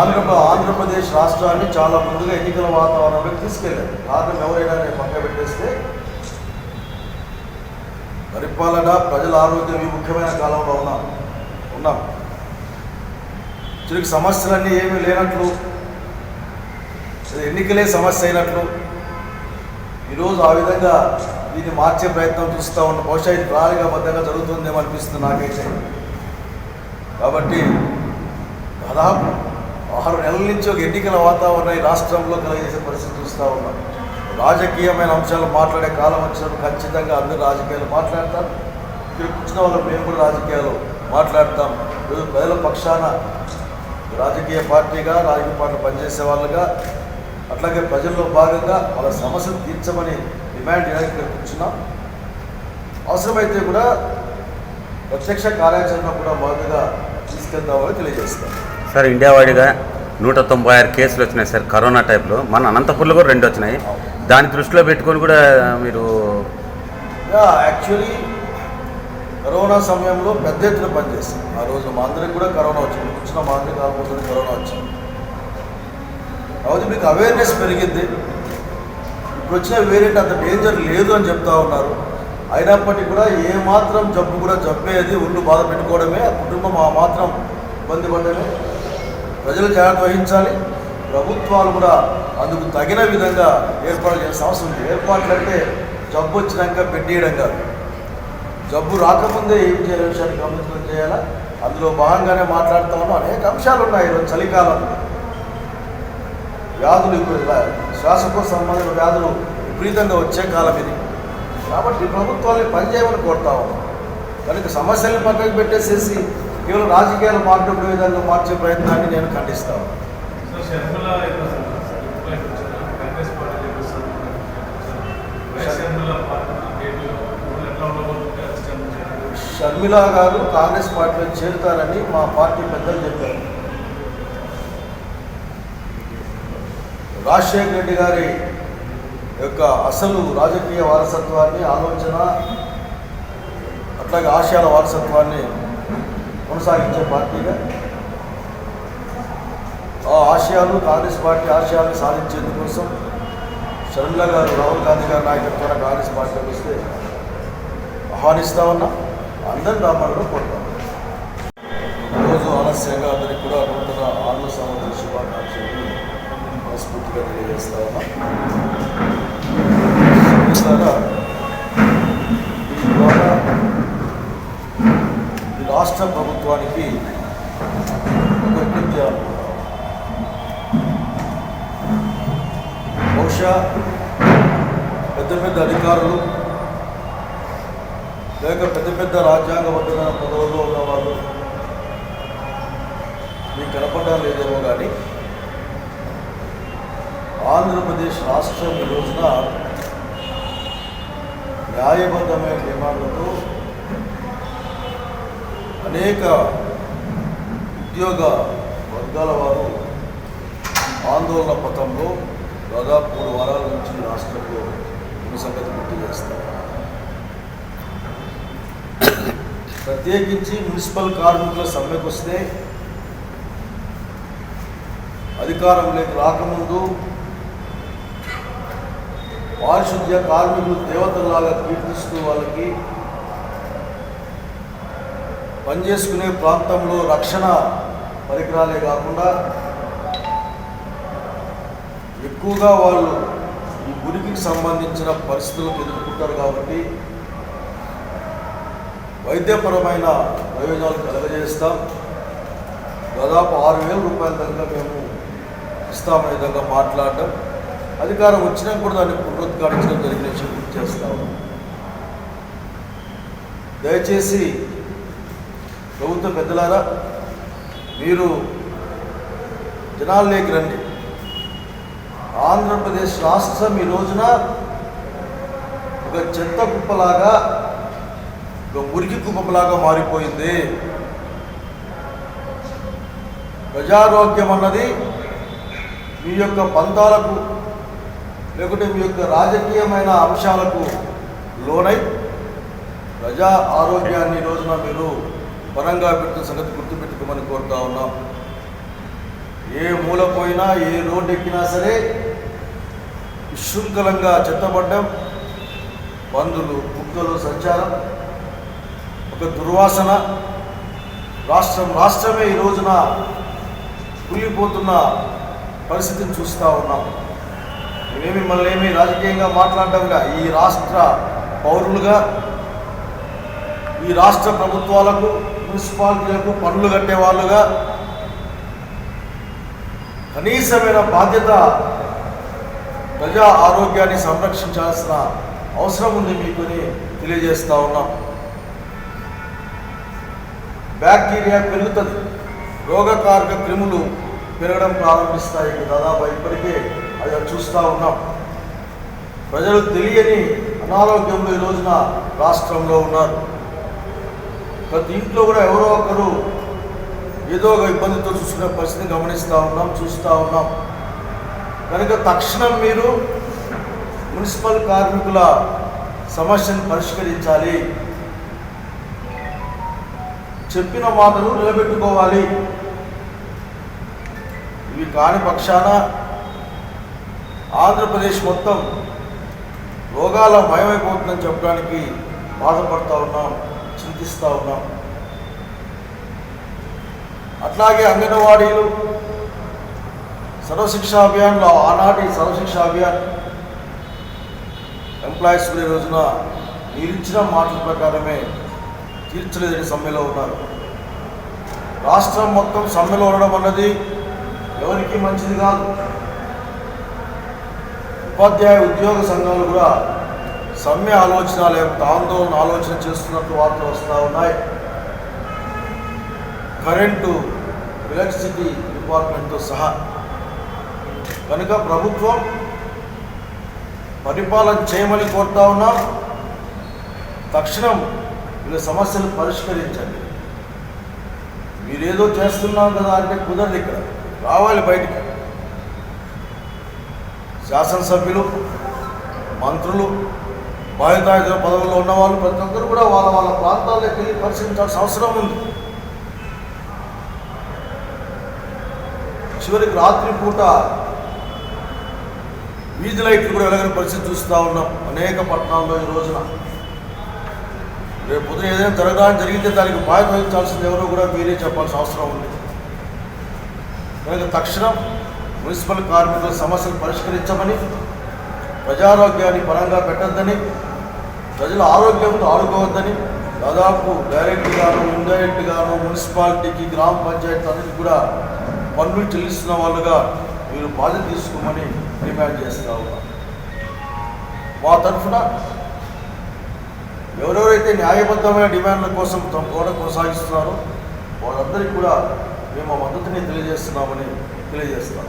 ఆంధ్ర ఆంధ్రప్రదేశ్ రాష్ట్రాన్ని చాలా ముందుగా ఎన్నికల వాతావరణంలోకి తీసుకెళ్ళారు కారణం ఎవరైనా నేను పక్క పెట్టేస్తే పరిపాలన ప్రజల ఆరోగ్యం ఈ ముఖ్యమైన కాలంలో ఉన్నాం ఉన్నాం. చిరుకు సమస్యలన్నీ ఏమీ లేనట్లు ఎన్నికలే సమస్య అయినట్లు ఈరోజు ఆ విధంగా దీన్ని మార్చే ప్రయత్నం చూస్తూ ఉన్న బహుశా ఇది ప్రణాళికాబద్ధంగా జరుగుతుందేమో అనిపిస్తుంది నాకైతే. కాబట్టి దాదాపు ఆరు నెలల నుంచి ఒక ఎన్నికల వాతావరణం ఈ రాష్ట్రంలో కలిగేసే పరిస్థితి చూస్తూ ఉన్నాం. రాజకీయమైన అంశాలు మాట్లాడే కాలం వచ్చినప్పుడు ఖచ్చితంగా అందరూ రాజకీయాలు మాట్లాడతారు. ఇక్కడ కూర్చున్న వాళ్ళు మేము కూడా రాజకీయాలు మాట్లాడతాం. ప్రజల పక్షాన రాజకీయ పార్టీగా రాజకీయ పార్టీ పనిచేసే వాళ్ళుగా అట్లాగే ప్రజల్లో భాగంగా వాళ్ళ సమస్యలు తీర్చమని డిమాండ్ చేయడానికి ఇక్కడ కూర్చున్నాం. అవసరమైతే కూడా ప్రత్యక్ష కార్యాచరణ కూడా మొదటగా తీసుకెళ్తామని తెలియజేస్తాం. సార్ ఇండియా వాడిగా నూట తొంభై ఆరు కేసులు వచ్చినాయి సార్ కరోనా టైప్లో. మన అనంతపూర్లో కూడా రెండు వచ్చినాయి. దాని దృష్టిలో పెట్టుకొని కూడా మీరు యాక్చువల్లీ కరోనా సమయంలో పెద్ద ఎత్తున పనిచేస్తాం. ఆ రోజు మా అందరికి కూడా కరోనా వచ్చింది. కూర్చున్న మా అందరికి ఆల్మోస్ట్ కరోనా వచ్చింది. కాబట్టి మీకు అవేర్నెస్ పెరిగింది. ఇప్పుడు వచ్చిన వేరియంట్ అంత డేంజర్ లేదు అని చెప్తా ఉన్నారు. అయినప్పటికీ కూడా ఏ మాత్రం జబ్బు కూడా జబ్బేది ఒళ్ళు బాధ పెట్టుకోవడమే ఆ కుటుంబం ఆ మాత్రం ఇబ్బంది పడడమే. ప్రజలు జాగ్రత్త వహించాలి ప్రభుత్వాలు కూడా అందుకు తగిన విధంగా ఏర్పాటు చేసిన అవసరం ఉంది. ఏర్పాట్లు అంటే జబ్బు వచ్చినాక పెట్టేయడం కాదు. జబ్బు రాకముందే ఏం చేయాలి? విషయాన్ని గమనించడం చేయాలా? అందులో భాగంగానే మాట్లాడుతూ ఉన్నాం. అనేక అంశాలు ఉన్నాయి ఈరోజు చలికాలం వ్యాధులు ఇప్పుడు ఇలా శ్వాసకోశ సంబంధించిన వ్యాధులు విపరీతంగా వచ్చే కాలం ఇది. కాబట్టి ప్రభుత్వాన్ని పనిచేయమని కోరుతా ఉన్నాం. కనుక సమస్యల్ని పక్కకు పెట్టేసేసి కేవలం రాజకీయాలు మాట్లాడే విధంగా మార్చే ప్రయత్నాన్ని నేను ఖండిస్తాను. షర్మిల గారు కాంగ్రెస్ పార్టీలో చేరుతారని మా పార్టీ పెద్దలు చెప్పారు. రాజశేఖర రెడ్డి గారి యొక్క అసలు రాజకీయ వారసత్వాన్ని ఆలోచన అట్లాగే ఆశయాల వారసత్వాన్ని కొనసాగించే పార్టీగా ఆ ఆశయాలు కాంగ్రెస్ పార్టీ ఆశయాలను సాధించేందుకోసం షర్మిల గారు రాహుల్ గాంధీ గారి నాయకత్వాన కాంగ్రెస్ పార్టీ వస్తే ఆహ్వానిస్తామన్నా అందరి అందరిని రామాలను కోరుతాం. ఈరోజు ఆలస్యంగా అందరికి కూడా నూతన ఆంగ్ల సంవత్సర శుభాకాంక్షలు మనస్ఫూర్తిగా తెలియజేస్తా ఉన్నా మిత్రులారా, ఈ ద్వారా ఈ రాష్ట్ర ప్రభుత్వానికి ఒక బహుశా పెద్ద పెద్ద అధికారులు లేక పెద్ద పెద్ద రాజ్యాంగబద్ధమైన పదవుల్లో ఉన్న వాళ్ళు మీకు కనపడడం లేదేమో కానీ ఆంధ్రప్రదేశ్ రాష్ట్రం ఈ రోజున న్యాయబద్ధమైన డిమాండ్లతో అనేక ఉద్యోగ వర్గాల వారు ఆందోళన పథంలో దాదాపు మూడు వారాల నుంచి రాష్ట్రంలో ఉన్న సంగతి గుర్తు చేస్తారు. ప్రత్యేకించి మున్సిపల్ కార్మికుల సమ్మెకు వస్తే అధికారంలోకి రాకముందు పారిశుద్ధ్య కార్మికులు దేవతల్లాగా కీర్తిస్తూ వాళ్ళకి పనిచేసుకునే ప్రాంతంలో రక్షణ పరికరాలే కాకుండా ఎక్కువగా వాళ్ళు ఈ గురికి సంబంధించిన పరిస్థితులకు ఎదుర్కొంటారు కాబట్టి వైద్యపరమైన ప్రయోజనాలు కలగజేస్తాం. దాదాపు ఆరు వేల రూపాయల దాకా మేము ఇస్తామనే విధంగా మాట్లాడటం అధికారం వచ్చినా కూడా దాన్ని పునరుద్ఘాటించడం జరిగిన చేస్తాము దయచేసి ప్రభుత్వ పెద్దలారా మీరు జనాల్లోకి రండి. ఆంధ్రప్రదేశ్ రాష్ట్రం ఈ రోజున ఒక చెత్త కుప్పలాగా ఒక మురికి కుప్పలాగా మారిపోయింది. ప్రజారోగ్యం అన్నది మీ యొక్క పంతాలకు లేకుంటే మీ యొక్క రాజకీయమైన అంశాలకు లోనై ప్రజా ఆరోగ్యాన్ని రోజున మీరు పరంగా పెట్టిన సంగతి గుర్తుపెట్టుకోమని కోరుతా ఉన్నాం. ఏ మూల పోయినా ఏ రోడ్డు ఎక్కినా సరే విశృంఖలంగా చెత్తబడ్డం బంధులు కుక్కలు సంచారం ఒక దుర్వాసన. రాష్ట్రం రాష్ట్రమే ఈ రోజున కుళ్ళిపోతున్న పరిస్థితిని చూస్తూ ఉన్నాం. మేమేమి మిమ్మల్ని ఏమి రాజకీయంగా మాట్లాడటంగా ఈ రాష్ట్ర పౌరులుగా ఈ రాష్ట్ర ప్రభుత్వాలకు మున్సిపాలిటీలకు పనులు కట్టే వాళ్ళుగా కనీసమైన బాధ్యత ప్రజా ఆరోగ్యాన్ని సంరక్షించాల్సిన అవసరం ఉంది మీకుని తెలియజేస్తా ఉన్నాం. బ్యాక్టీరియా పెరుగుతుంది. రోగకారక క్రిములు పెరగడం ప్రారంభిస్తాయి. దాదాపు ఇప్పటికే అది చూస్తూ ఉన్నాం. ప్రజలు తెలియని అనారోగ్యంలో ఈ రోజున రాష్ట్రంలో ఉన్నారు. ప్రతి ఇంట్లో కూడా ఎవరో ఒకరు ఏదో ఒక ఇబ్బందితో చూసుకునే పరిస్థితిని గమనిస్తూ ఉన్నాం చూస్తూ ఉన్నాం. కనుక తక్షణం మీరు మున్సిపల్ కార్మికుల సమస్యను పరిష్కరించాలి. చెప్పిన మాటలు నిలబెట్టుకోవాలి. ఇవి కాని పక్షాన ఆంధ్రప్రదేశ్ మొత్తం రోగాల మయమైపోతుందని చెప్పడానికి బాధపడతా ఉన్నాం. ఇస్తూ ఉన్నాం. అట్లాగే అంగన్వాడీలు సర్వశిక్ష అభియాన్లో ఆనాటి సర్వశిక్ష అభియాన్ ఎంప్లాయీస్ కూడా ఈ రోజున నిరించిన మాటల ప్రకారమే తీర్చలేదని సమ్మెలో ఉన్నారు. రాష్ట్రం మొత్తం సమ్మెలో ఉండడం అన్నది ఎవరికి మంచిది కాదు. ఉపాధ్యాయ ఉద్యోగ సంఘాలు కూడా సమ్మె ఆలోచన లేకపోతే ఆందోళన ఆలోచన చేస్తున్నట్టు వార్తలు వస్తూ ఉన్నాయి. కరెంటు ఎలక్ట్రిసిటీ డిపార్ట్మెంట్తో సహా. కనుక ప్రభుత్వం పరిపాలన చేయమని కోరుతా ఉన్నాం తక్షణం వీళ్ళ సమస్యలు పరిష్కరించండి. మీరేదో చేస్తున్నాం కదా అంటే కుదరదు ఇక్కడ. రావాలి బయటికి. శాసనసభ్యులు మంత్రులు బాధ్యతాయుత పదవుల్లో ఉన్నవాళ్ళు ప్రతి ఒక్కరు కూడా వాళ్ళ వాళ్ళ ప్రాంతాల్లోకి వెళ్ళి పరిశీలించాల్సిన అవసరం ఉంది. చివరికి రాత్రి పూట వీధి లైట్లు కూడా వెలగని పరిస్థితి చూస్తూ ఉన్నాం. అనేక పట్టణాల్లో ఈ రోజున. రేపు పొద్దున ఏదైనా జరగడానికి జరిగితే దానికి బాధ్యత వహించాల్సింది ఎవరో కూడా మీరే చెప్పాల్సిన అవసరం ఉంది. కనుక తక్షణం మున్సిపల్ కార్మికుల సమస్యలు పరిష్కరించమని ప్రజారోగ్యాన్ని పరంగా పెట్టద్దని ప్రజల ఆరోగ్యంతో ఆడుకోవద్దని దాదాపు డైరెక్ట్గాను ఇండైరెక్ట్గాను మున్సిపాలిటీకి గ్రామ పంచాయతీ అన్నిటి కూడా పన్నులు చెల్లిస్తున్న వాళ్ళుగా మీరు బాధ్యత తీసుకోమని డిమాండ్ చేస్తూ ఉన్నాం. మా తరఫున ఎవరెవరైతే న్యాయబద్ధమైన డిమాండ్ల కోసం తమ కూడా కొనసాగిస్తున్నారో వాళ్ళందరికీ కూడా మేము మద్దతుని తెలియజేస్తున్నామని తెలియజేస్తున్నాం